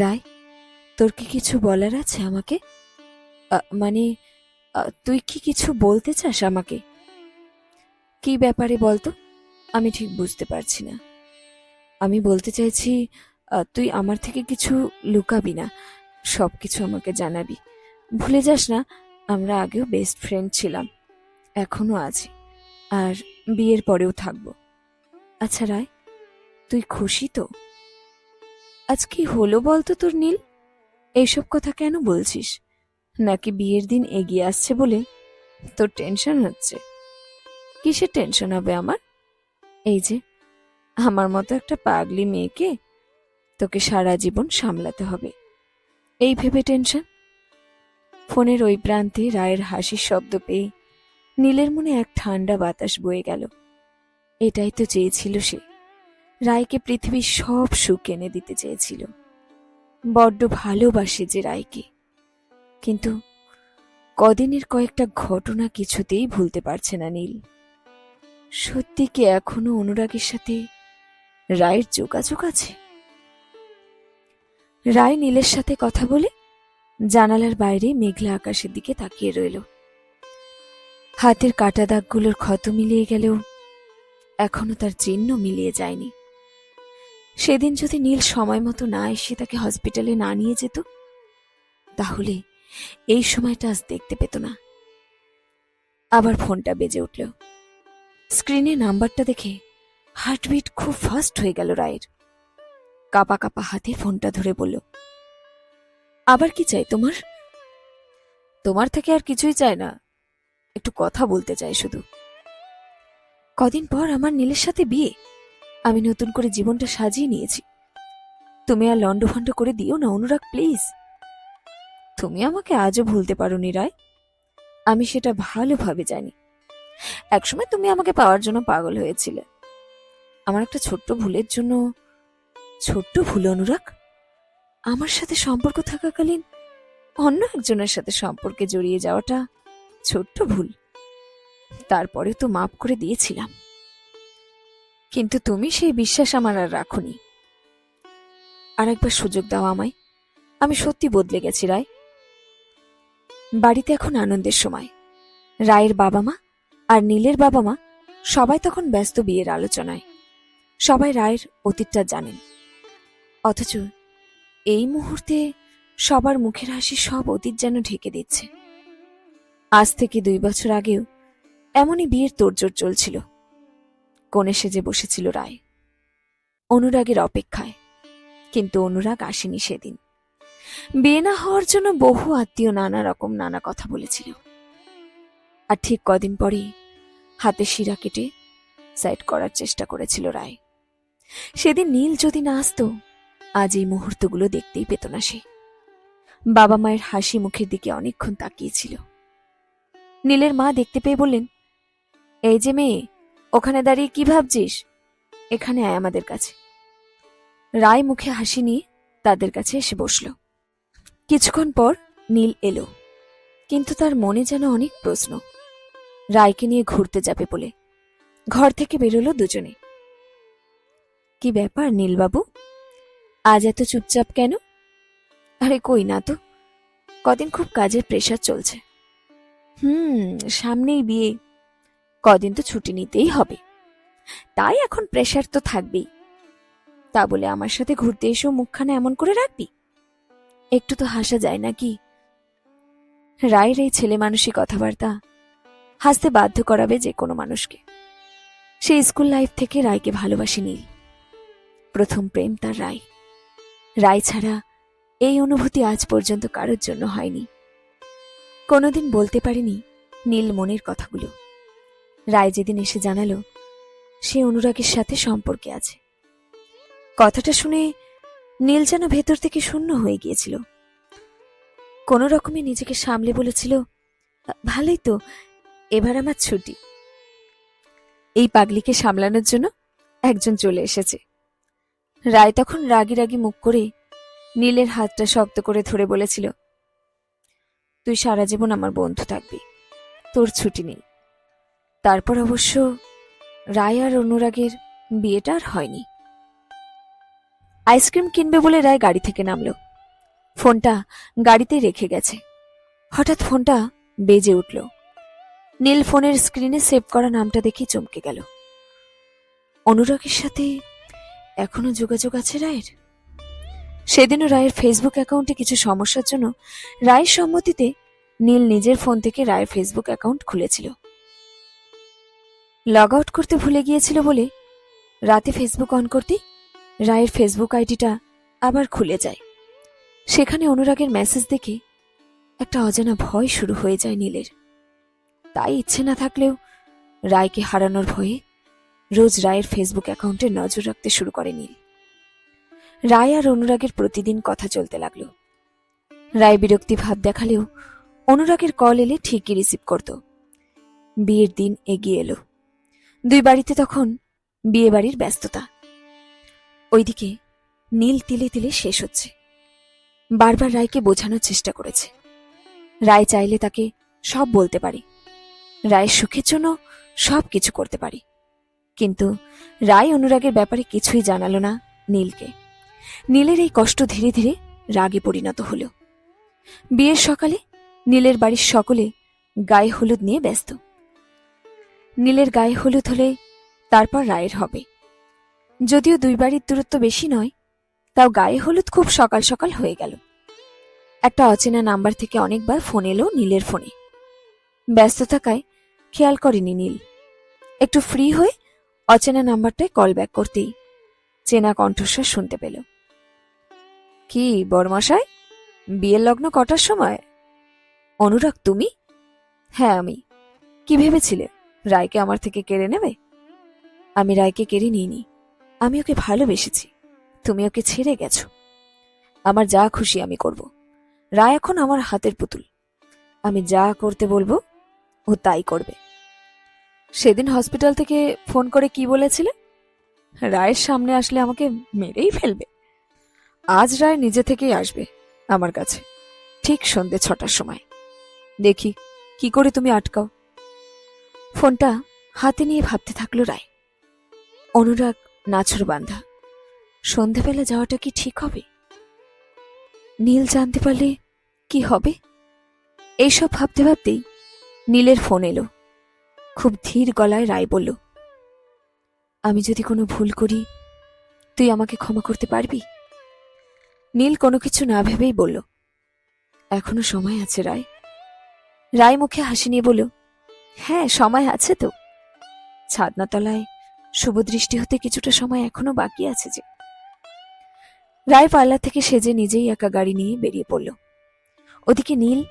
রায়, তোর কি কিছু বলার আছে আমাকে? মানে তুই কি কিছু বলতে চাস আমাকে? কি ব্যাপারে বলতো? আমি ঠিক বুঝতে পারছি না। আমি বলতে চাইছি তুই আমার থেকে কিছু লুকাবি না সব কিছু আমাকে জানাবি। ভুলে যাস না, আমরা আগেও বেস্ট ফ্রেন্ড ছিলাম, এখনও আছি, আর বিয়ের পরেও থাকব। আচ্ছা রায়, তুই খুশি তো? আজ কি হলো বলতো তোর নীল? এইসব কথা কেন বলছিস? নাকি বিয়ের দিন এগিয়ে আসছে বলে তোর টেনশন হচ্ছে? কিসের টেনশন হবে আমার? এই যে, আমার মতো একটা পাগলি মেয়েকে তোকে সারা জীবন সামলাতে হবে। এই ভেবে টেনশন? ফোনের ওই প্রান্তে রায়ের হাসির শব্দ পেয়ে নীলের মনে এক ঠান্ডা বাতাস বয়ে গেল। এটাই তো চেয়েছিল সে। রায়কে পৃথিবীর সব সুখ এনে দিতে চেয়েছিল। বড্ড ভালোবাসে যে রায়কে। কিন্তু কদিনের কয়েকটা ঘটনা কিছুতেই ভুলতে পারছে না নীল। সত্যি কি এখনও অনুরাগের সাথে রায়ের যোগাযোগ আছে? রায় নীলের সাথে কথা বলে জানালার বাইরে মেঘলা আকাশের দিকে তাকিয়ে রইল। হাতের কাটা দাগগুলোর ক্ষত মিলিয়ে গেলেও এখনও তার চিহ্ন মিলিয়ে যায়নি। সেদিন যদি নীল সময় মতো না এসে তাকে হসপিটালে না নিয়ে যেত, তাহলে এই সময়টা আজ দেখতে পেত না। আবার ফোনটা বেজে উঠল। স্ক্রিনে নাম্বারটা দেখে হার্টবিট খুব ফাস্ট হয়ে গেল রায়ের। কাপা কাপা হাতে ফোনটা ধরে বলল, আবার কি চাই তোমার? তোমার থেকে আর কিছুই চাই না, একটু কথা বলতে চাই শুধু। কদিন পর আমার নীলের সাথে বিয়ে? আমি নতুন করে জীবনটা সাজিয়ে নিয়েছি। তুমি আর লন্ডভন্ড করে দিও না, অনুরাগ, প্লিজ। তুমি আমাকে আজও ভুলতে পারো রায় আমি সেটা ভালোভাবে জানি। একসময় তুমি আমাকে পাওয়ার জন্য পাগল হয়েছিলে। আমার একটা ছোট্ট ভুলের জন্য, ছোট্ট ভুল, অনুরাগ। আমার সাথে সম্পর্ক থাকাকালীন অন্য একজনের সাথে সম্পর্কে জড়িয়ে যাওয়াটা ছোট্ট ভুল। তারপরে তো মাপ করে দিয়েছিলাম। কিন্তু তুমি সেই বিশ্বাস আমার আর রাখুনি। আর একবার সুযোগ দাও আমায়। আমি সত্যি বদলে গেছি, রায়। বাড়িতে এখন আনন্দের সময়। রায়ের বাবা মা আর নীলের বাবা মা সবাই তখন ব্যস্ত বিয়ের আলোচনায়। সবাই রায়ের অতীতটা জানেন। অথচ এই মুহূর্তে সবার মুখের হাসি সব অতীত যেন ঢেকে দিচ্ছে। আজ থেকে দুই বছর আগেও এমনই বিয়ের তোড়জোড় চলছিল। কোণে সেজে বসেছিল রায়। অনুরাগের অপেক্ষায়, কিন্তু অনুরাগ আসেনি সেদিন। বিয়ে না হওয়ার জন্য বহু আত্মীয় নানা রকম নানা কথা বলেছিল। আর ঠিক কদিন পরেই হাতে শিরা কেটে সাইড করার চেষ্টা করেছিল রায়। সেদিন নীল যদি না আসতো, আজ এই মুহূর্তগুলো দেখতেই পেত না সে। বাবা মায়ের হাসি মুখের দিকে অনেকক্ষণ তাকিয়েছিল নীলের মা দেখতে পেয়ে বললেন, এই যে মেয়ে ওখানে দাঁড়িয়ে কি ভাবছিস? এখানে আয় আমাদের কাছে। রায় মুখে হাসি নিয়ে তাদের কাছে এসে বসল। কিছুক্ষণ পর নীল এলো। কিন্তু তার মনে যেন অনেক প্রশ্ন। রায়কে নিয়ে ঘুরতে যাবে বলে। ঘর থেকে বেরোলো দুজনে। কি ব্যাপার নীলবাবু? আজ এত চুপচাপ কেন? আরে কই না তো। কদিন খুব কাজের প্রেশার চলছে। হুম, সামনেই বিয়ে। কদিন তো ছুটি নিতেই হবে। তাই এখন প্রেশার তো থাকবেই। তা বলে আমার সাথে ঘুরতে এসেও মুখখানা এমন করে রাখবি? একটু তো হাসা যায় নাকি? রায়ের এই ছেলে মানুষই কথাবার্তা হাসতে বাধ্য করাবে যে কোনো মানুষকে। সে স্কুল লাইফ থেকে রায়কে ভালোবাসে নীল। প্রথম প্রেম তার রায়। রায় ছাড়া এই অনুভূতি আজ পর্যন্ত কারোর জন্য হয়নি। কোনোদিন বলতে পারিনি নীল মনের কথাগুলো। রায় যেদিন এসে জানালো, সে অনুরাগের সাথে সম্পর্কে আছে। কথাটা শুনে নীল যেন ভেতর থেকে শূন্য হয়ে গিয়েছিল। কোনো রকমে নিজেকে সামলে বলেছিল, ভালোই তো, এবার আমার ছুটি। এই পাগলিকে সামলানোর জন্য একজন চলে এসেছে। রায় তখন রাগি রাগি মুখ করে নীলের হাতটা শক্ত করে ধরে বলেছিল, তুই সারা জীবন আমার বন্ধু থাকবি, তোর ছুটি নেই। তারপর অবশ্য রায় আর অনুরাগের বিয়েটা আর হয়নি। আইসক্রিম কিনবে বলে রায় গাড়ি থেকে নামলো। ফোনটা গাড়িতে রেখে গেছে। হঠাৎ ফোনটা বেজে উঠল। নীল ফোনের স্ক্রিনে সেভ করা নামটা দেখে চমকে গেল। অনুরাগের সাথে এখনও যোগাযোগ আছে রায়ের? সেদিনও রায়ের ফেসবুক অ্যাকাউন্টে কিছু সমস্যার জন্য রায়ের সম্মতিতে নীল নিজের ফোন থেকে রায়ের ফেসবুক অ্যাকাউন্ট খুলেছিল। লগ আউট করতে ভুলে গিয়েছিল বলে রাতে ফেসবুক অন করতে রায়ের ফেসবুক আইডিটা আবার খুলে যায়। সেখানে অনুরাগের মেসেজ দেখে একটা অজানা ভয় শুরু হয়ে যায় নীলের। তাই ইচ্ছে না থাকলেও রায়কে হারানোর ভয়ে রোজ রায়ের ফেসবুক অ্যাকাউন্টে নজর রাখতে শুরু করে নীল। রায় আর অনুরাগের প্রতিদিন কথা চলতে লাগল। রায় বিরক্তি ভাব দেখালেও অনুরাগের কল এলে ঠিকই রিসিভ করত। বিয়ের দিন এগিয়ে এলো। দুই বাড়িতে তখন বিয়ে বাড়ির ব্যস্ততা। ওইদিকে নীল তিলে তিলে শেষ হচ্ছে। বারবার রায়কে বোঝানোর চেষ্টা করেছে। রায় চাইলে তাকে সব বলতে পারি। রায়ের সুখের জন্য সব কিছু করতে পারি। কিন্তু রায় অনুরাগের ব্যাপারে কিছুই জানালো না নীলকে। নীলের এই কষ্ট ধীরে ধীরে রাগে পরিণত হল। বিয়ের সকালে নীলের বাড়ির সকলে গায়ে হলুদ নিয়ে ব্যস্ত। নীলের গায়ে হলুদ হলে তারপর রায়ের হবে। যদিও দুই বাড়ির দূরত্ব বেশি নয়, তাও গায়ে হলুদ খুব সকাল সকাল হয়ে গেল। একটা অচেনা নাম্বার থেকে অনেকবার ফোন এলো নীলের ফোনে। ব্যস্ত থাকায় খেয়াল করেনি নীল। একটু ফ্রি হয়ে অচেনা নাম্বারটায় কল ব্যাক করতেই চেনা কণ্ঠস্বর শুনতে পেল। কি, বরমশাই? বিয়ের লগ্ন কটার সময়? অনুরাগ, তুমি? হ্যাঁ আমি। কি ভেবেছিলে? রায়কে আমার থেকে কেড়ে নেবে? আমি রায়কে কেড়ে নিইনি। আমি ওকে ভালোবেসেছি। তুমি ওকে ছেড়ে গেছো। আমার যা খুশি আমি করব। রায় এখন আমার হাতের পুতুল। আমি যা করতে বলব, ও তাই করবে। সেদিন হসপিটাল থেকে ফোন করে কি বলেছিলে? রায়ের সামনে আসলে আমাকে মেরেই ফেলবে। আজ রায় নিজে থেকেই আসবে আমার কাছে, ঠিক সন্ধে ছটার সময়। দেখি, কি করে তুমি আটকাও? ফোনটা হাতে নিয়ে ভাবতে থাকল রায়। অনুরাগ নাছর বান্ধা, সন্ধেবেলা যাওয়াটা কি ঠিক হবে? নীল জানতে পারলে কি হবে? এইসব ভাবতে ভাবতেই নীলের ফোন এলো। খুব ধীর গলায় রায় বলল, আমি যদি কোনো ভুল করি, তুই আমাকে ক্ষমা করতে পারবি? নীল কোনো কিছু না ভেবেই বলল, এখনও সময় আছে রায়। রায় মুখে হাসি নিয়ে বলল হ্যাঁ সময় আছে তো। ছাদনাতলায় শুভদৃষ্টি হতে কিছুটা সময় এখনও বাকি আছে যে। রায় পাল্লা থেকে সেজে নিজেই একা গাড়ি নিয়ে বেরিয়ে পড়ল। ওদিকে নীল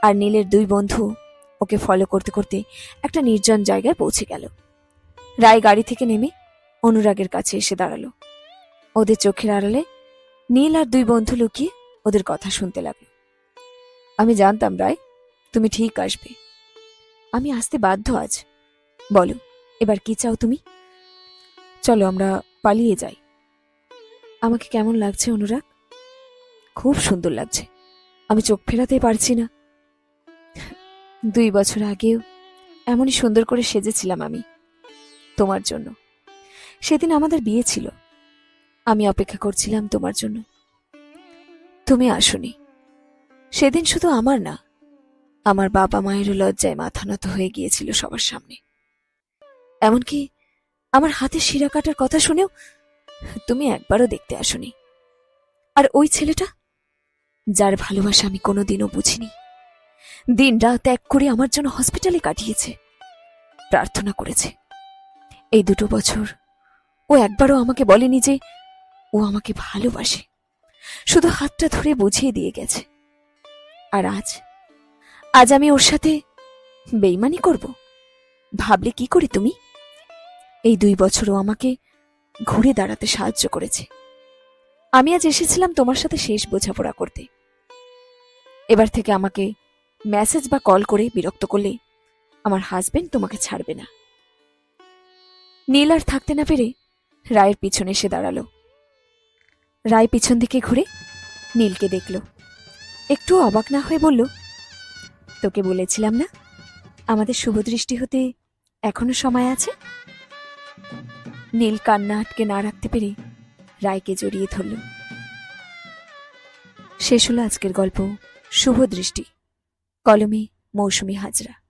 আর নীলের দুই বন্ধু ওকে ফলো করতে করতে একটা নির্জন জায়গায় পৌঁছে গেল। রায় গাড়ি থেকে নেমে অনুরাগের কাছে এসে দাঁড়াল। ওদের চোখের আড়ালে নীল আর দুই বন্ধু লুকিয়ে ওদের কথা শুনতে লাগল। আমি জানতাম রায়, তুমি ঠিক আসবে। আমি আসতে বাধ্য আজ। বলো, এবার কি চাও তুমি? চলো, আমরা পালিয়ে যাই। আমাকে কেমন লাগছে, অনুরাগ? খুব সুন্দর লাগছে। আমি চোখ ফেরাতে পারছি না। দুই বছর আগেও এমনই সুন্দর করে সেজেছিলাম আমি, তোমার জন্য। সেদিন আমাদের বিয়ে ছিল। আমি অপেক্ষা করছিলাম তোমার জন্য। তুমি আসনি। সেদিন শুধু আমার না আমার বাবা মায়েরও লজ্জায় মাথা নত হয়ে গিয়েছিল সবার সামনে। এমনকি আমার হাতে শিরা কাটার কথা শুনেও তুমি একবারও দেখতে আসনি। আর ওই ছেলেটা, যার ভালোবাসা আমি কোনোদিনও বুঝিনি দিন রাত এক করে আমার জন্য হসপিটালে কাটিয়েছে, প্রার্থনা করেছে। এই দুটো বছর ও একবারও আমাকে বলেনি যে ও আমাকে ভালোবাসে, শুধু হাতটা ধরে বুঝিয়ে দিয়ে গেছে। আর আজ আজ আমি ওর সাথে বেইমানি করব। ভাবলে কি করি তুমি? এই দুই বছরও আমাকে ঘুরে দাঁড়াতে সাহায্য করেছে। আমি আজ এসেছিলাম তোমার সাথে শেষ বোঝাপড়া করতে। এবার থেকে আমাকে মেসেজ বা কল করে বিরক্ত করলে আমার হাজবেন্ড তোমাকে ছাড়বে না। নীল আর থাকতে না পেরে রায়ের পিছনে এসে দাঁড়াল। রায় পিছন দিকে ঘুরে নীলকে দেখল। একটু অবাক না হয়ে বলল তোকে বলেছিলাম না? আমাদের শুভদৃষ্টি হতে এখনও সময় আছে? নীল কান্না আটকে না রাখতে পেরে রায়কে জড়িয়ে ধরল। শেষ হলো আজকের গল্প শুভ দৃষ্টি, কলমে মৌসুমি হাজরা।